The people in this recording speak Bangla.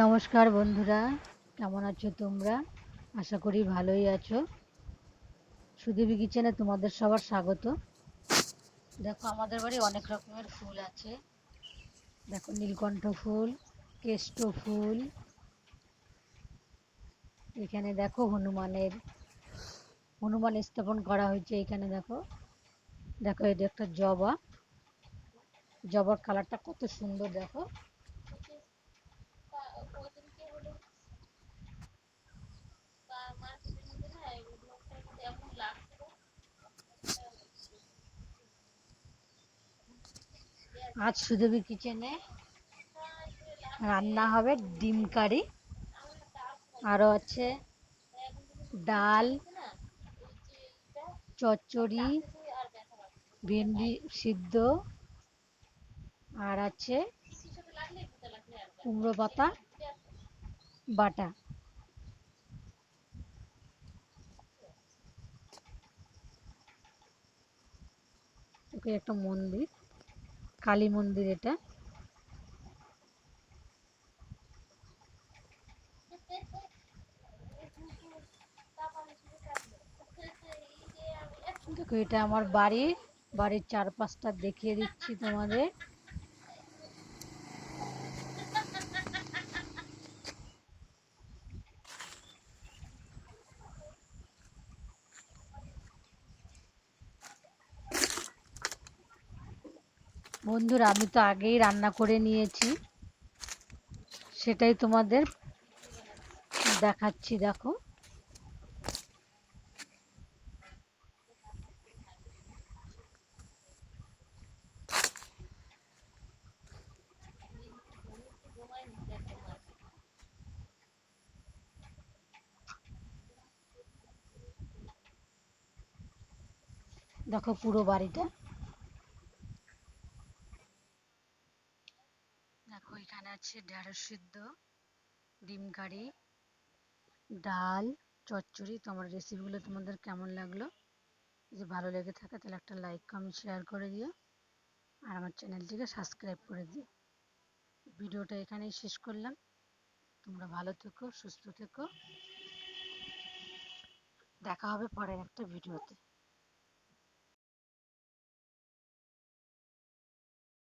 নমস্কার বন্ধুরা, কেমন আছো তোমরা? আশা করি ভালোই আছো। সুদেবী কিচেনে তোমাদের সবার স্বাগত। দেখো, আমাদের বাড়ি অনেক রকমের ফুল আছে। দেখো, নীলকণ্ঠ ফুল, কেষ্ট ফুল। এখানে দেখো, হনুমানের, হনুমান স্থাপন করা হয়েছে এখানে, দেখো। দেখো, এটা একটা জবা। জবার কালারটা কত সুন্দর, দেখো। আজ সুদেবী কিচেনে রান্না হবে ডিম কারি। আরও আছে ডাল, চচ্চড়ি, ভেন্ডি সিদ্ধ, আর আছে কুমড়ো পাতা, বাটা। ওকে একটা মন্দির কালী মন্দির এটা। দেখো এটা আমার বাড়ি। বাড়ির চারপাশটা দেখিয়ে দিচ্ছি তোমাদের। বন্ধুরা আমি তো আগেই রান্না করে নিয়েছি। সেটাই তোমাদের দেখাচ্ছি দেখো। দেখো পুরো বাড়িটা। দেখো এখানে আছে ঢেঁড়স সিদ্ধ, ডিম কারি, ডাল, চচ্চড়ি। তোমার রেসিপিগুলো তোমাদের কেমন লাগল? যদি ভালো লেগে থাকে তাহলে একটা লাইক কমেন্ট শেয়ার করে দিও। আর আমার চ্যানেলটিকে সাবস্ক্রাইব করে দিও। ভিডিওটা এখানেই শেষ করলাম। তোমরা ভালো থেকো, সুস্থ থেকো। দেখা হবে পরের একটা ভিডিওতে।